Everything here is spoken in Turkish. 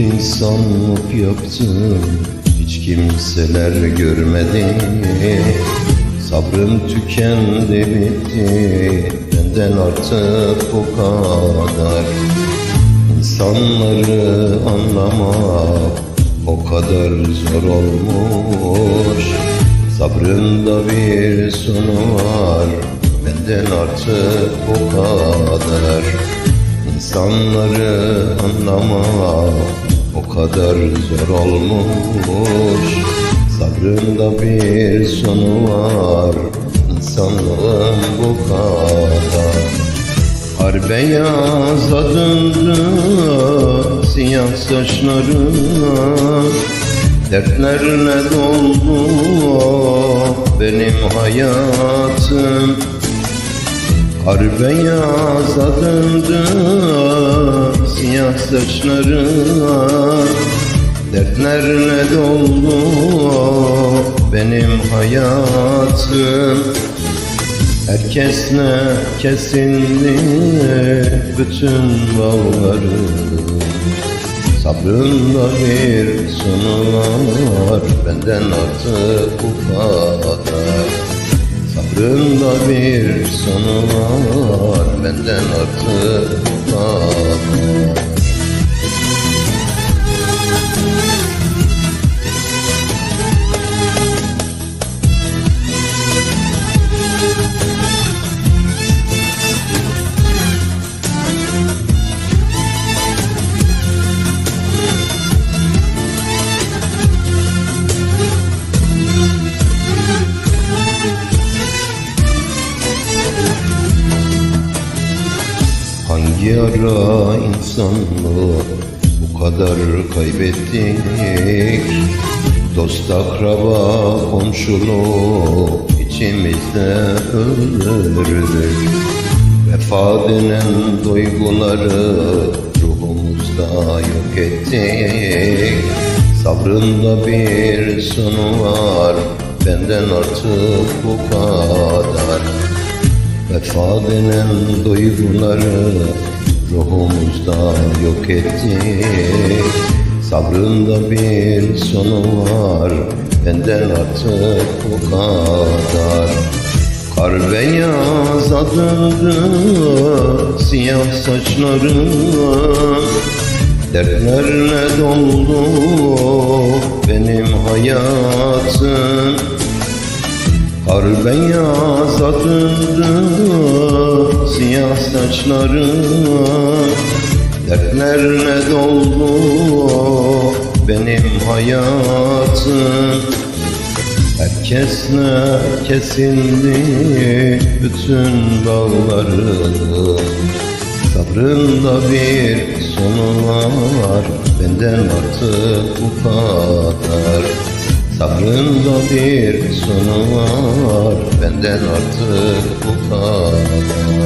insanlık yaptım Hiç kimseler görmedi. Sabrım tükendi bitti Benden artık o kadar. İnsanları anlamak o kadar zor olmuş. Sabrında bir sonu var Benden artık o kadar. İnsanları anlamak kadar zor olmuş. Sabrında bir sonu var İnsanlığın bu kadar. Har beyaza döndü siyah saçlarına Dertlerle doldu benim hayatım. Kar beyaza döndü siyah saçlarına Dertlerle doldu benim hayatım. Herkes ne kesildi bütün bağları Sabrında bir sonu var. Benden artık bu kadar Sabrında bir sonu var. Benden artık bu kadar Hangi ara bu kadar kaybettik. Dost akraba komşuluğu içimizde öldürdük Vefa denen duyguları ruhumuzda yok ettik. Sabrında bir sonu var benden artık bu kadar. Vefa denen duyguları ruhumuzda yok ettik Sabrında bir sonu var benden artık bu kadar. Kar beyaza döndü siyah saçlarına Dertlerle doldu benim hayatım Kar beyaza döndü siyah saçlarına Dertlerle doldu benim hayatım. Herkes ne kesildi bütün bağları Sabrında bir sonu var benden artık bu kadar Sabrında bir sonu var Benden artık bu kadar.